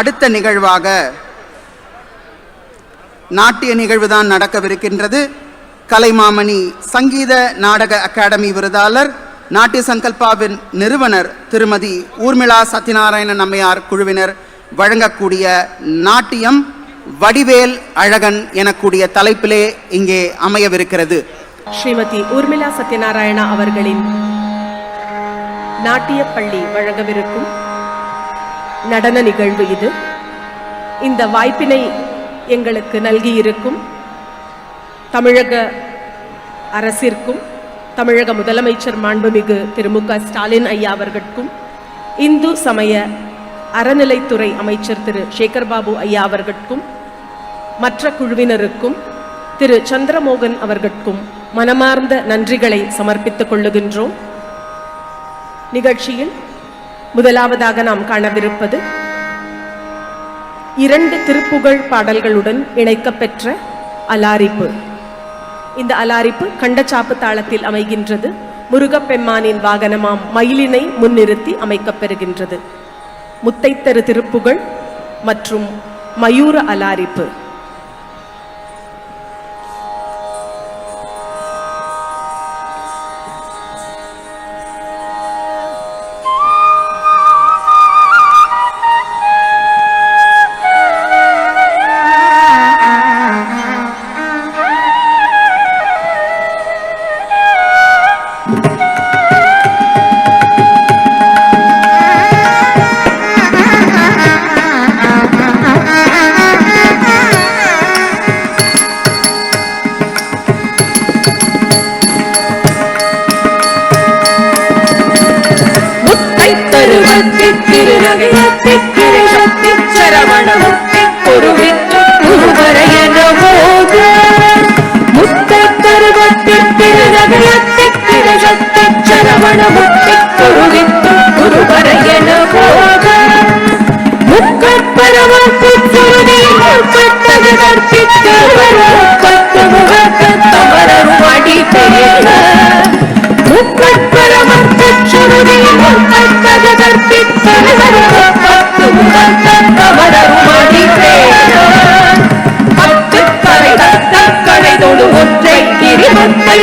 அடுத்த நிகழ்வாக நாட்டிய நிகழ்வு தான் நடக்கவிருக்கின்றது. கலைமாமணி சங்கீத நாடக அகாடமி விருதாளர் நாட்டிய சங்கல்பாவின் நிறுவனர் திருமதி ஊர்மிளா சத்யநாராயணன் அம்மையார் குழுவினர் வழங்கக்கூடிய நாட்டியம் வடிவேல் அழகன் எனக்கூடிய தலைப்பிலே இங்கே அமையவிருக்கிறது. ஸ்ரீமதி ஊர்மிளா சத்யநாராயணா அவர்களின் நாட்டிய பள்ளி வழங்கவிருக்கும் நடன நிகழ்வு இது. இந்த வாய்ப்பினை எங்களுக்கு நல்கியிருக்கும் தமிழக அரசிற்கும் தமிழக முதலமைச்சர் மாண்புமிகு திரு மு க ஸ்டாலின் ஐயா அவர்களுக்கும் இந்து சமய அறநிலைத்துறை அமைச்சர் திரு சேகர்பாபு ஐயா அவர்களுக்கும் மற்ற குழுவினருக்கும் திரு சந்திரமோகன் அவர்களுக்கும் மனமார்ந்த நன்றிகளை சமர்ப்பித்துக் கொள்ளுகின்றோம். நிகழ்ச்சியில் முதலாவதாக நாம் காணவிருப்பது இரண்டு திருப்புகழ் பாடல்களுடன் இணைக்கப்பெற்ற அலாரிப்பு. இந்த அலாரிப்பு கண்டச்சாப்பு தாளத்தில் அமைகின்றது. முருகப்பெம்மானின் வாகனமாம் மயிலினை முன்னிறுத்தி அமைக்கப்பெறுகின்றது. முத்தைத்தரு திருப்புகழ் மற்றும் மயூர அலாரிப்பு.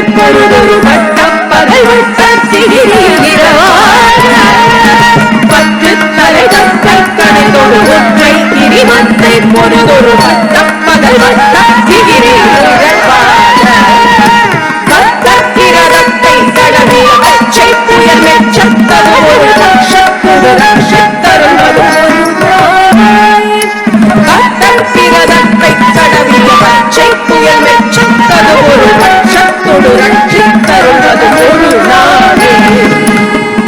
பொருளொரு வட்டம் பகல் வட்ட சிறிய பத்து தலை தத்த கடை தொழு ஒற்றை கிரிமத்தை பொருளொரு வட்டம் பகல் வட்ட சிறிய கத்தத்திரத்தை தடவிய பச்சை புயல் மெச்சத்தது ஒரு லட்சத்தொரு லட்சத்தருள்வது கத்தத்திரத்தை தடவிய பச்சை புயல் மெச்சத்தது ஒரு லட்சத்தொரு லட்சத்தருள்வது ஒரு நாளே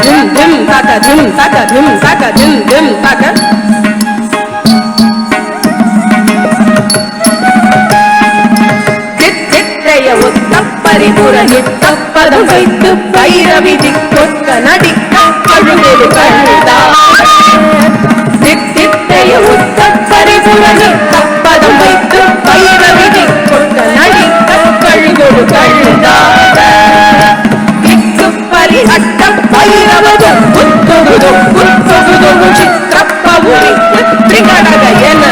திம் திம் தக திம் தக திம் தக திம் திம் பரிபுர வைத்து பைரவி திக்கொத்த நடிக்க அழுவது கழுதா உத்தப்பரி ஒத்த பரிபுர வைத்து பைரவி திக்கொத்த நடிக்க கழுவது கழுதா. திக்கு பரிகட்ட பைரவதும் குத்தொகுதும் குத்தொகுதும் சித்திரப்பவுரிக்கு திகடக என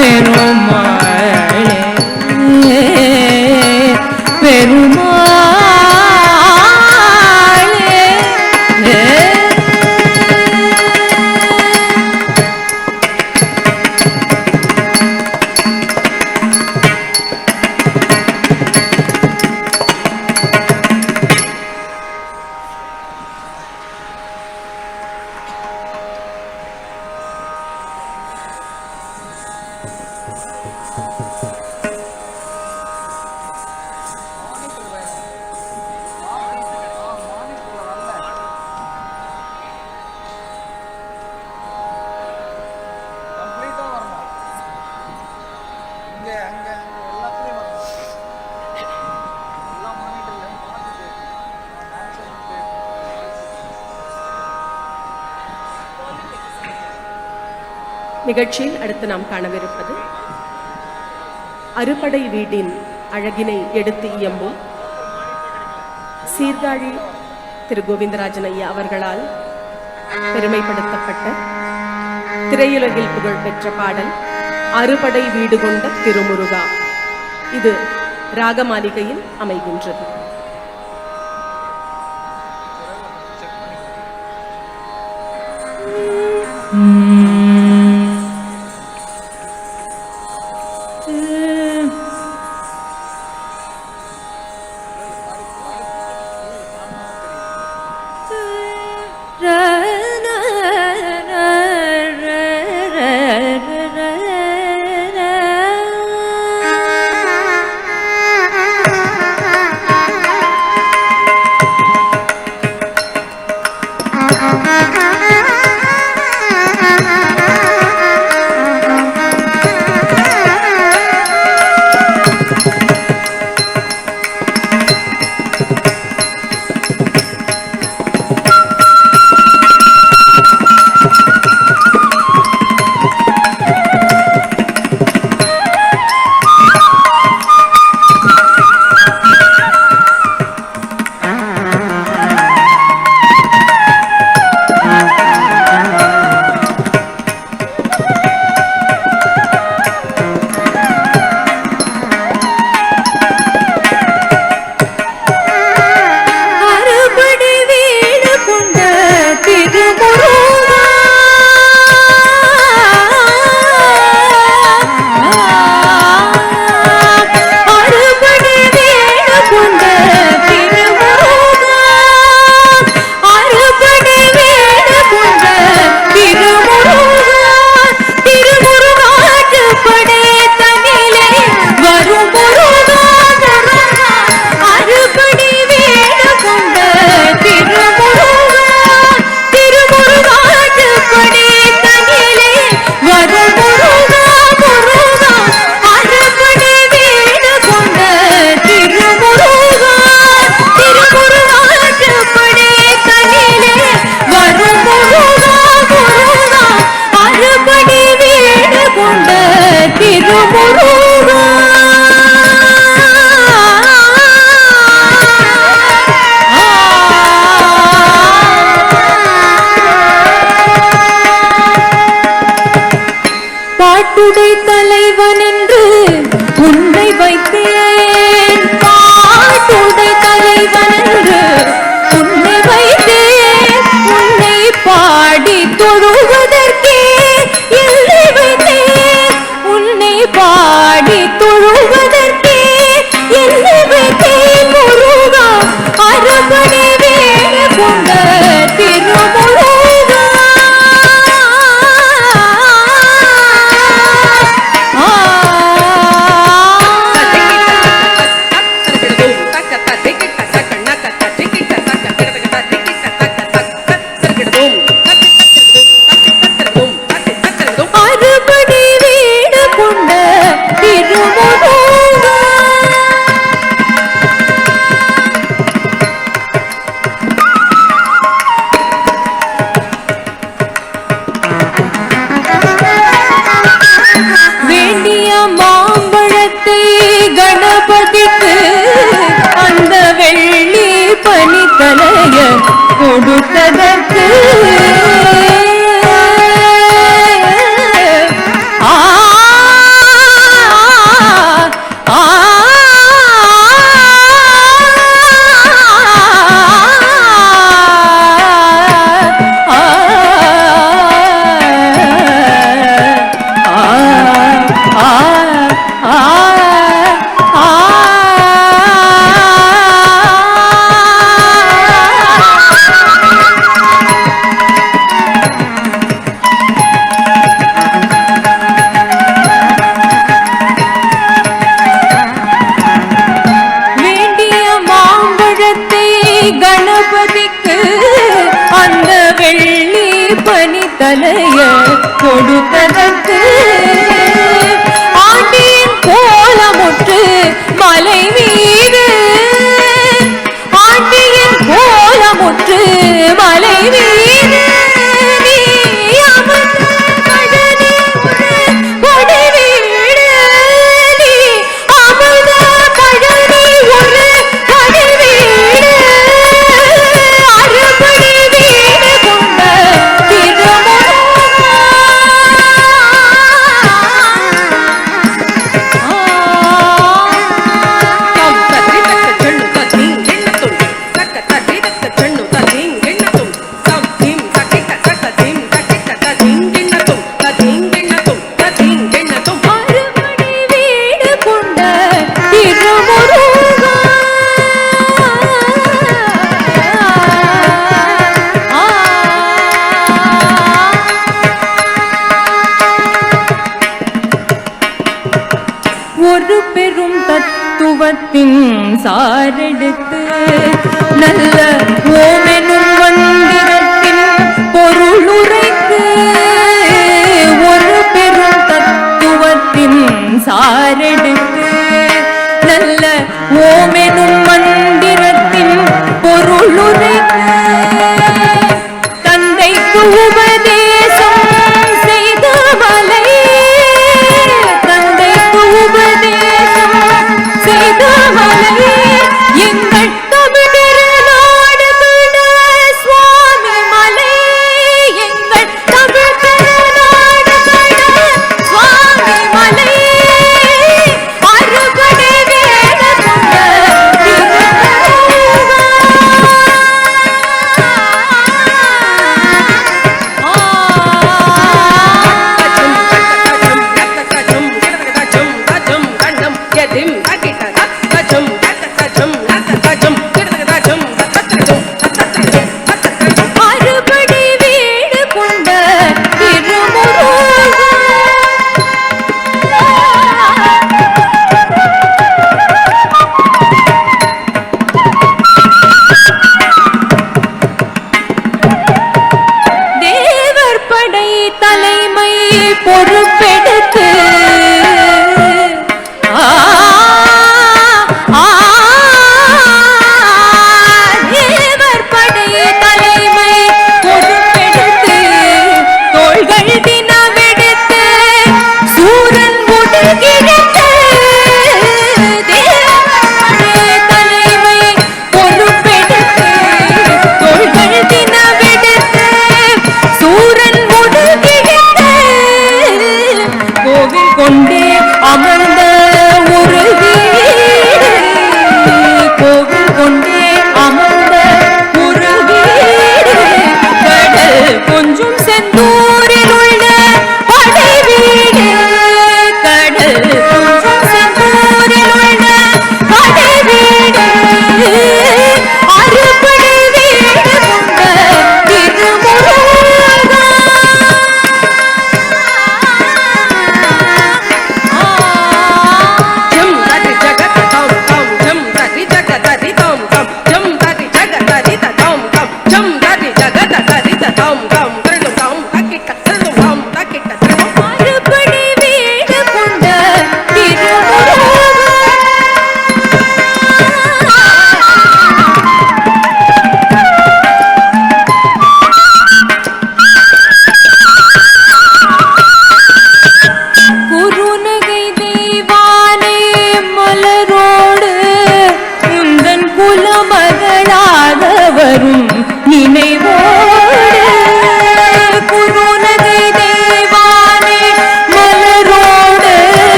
রেণু நிகழ்ச்சியில் அடுத்து நாம் காணவிருப்பது அறுபடை வீட்டின் அழகினை எடுத்து இயம்பும் சீர்காழி திரு கோவிந்தராஜன் ஐயா அவர்களால் பெருமைப்படுத்தப்பட்ட திரையுலகில் புகழ் பெற்ற பாடல் அறுபடை வீடு கொண்ட திருமுருகா. இது ராகமாளிகையில் அமைகின்றது. அறுபடை கணபதிக்கு அந்த வெள்ளி பனித்தலைய கொடுத்ததற்கு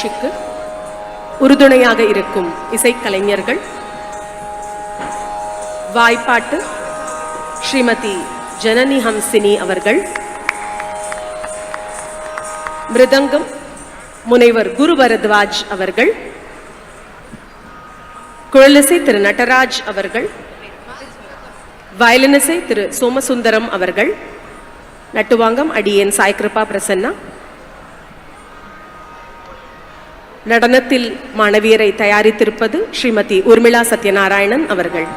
நிகழ்ச்சிக்கு உறுதுணையாக இருக்கும் இசைக்கலைஞர்கள் வாய்ப்பாட்டு ஸ்ரீமதி ஜனனி ஹம்சினி அவர்கள் மிருதங்கம் முனைவர் குரு பரத்வாஜ் அவர்கள் குழலிசை திரு நடராஜ் அவர்கள் வயலினிசை திரு சோமசுந்தரம் அவர்கள் நட்டுவாங்கம் அடியேன் சாய்கிருபா பிரசன்னா நடனத்தில் மாணவியரை தயாரித்திருப்பது ஸ்ரீமதி உர்மிளா சத்யநாராயணன் அவர்கள்.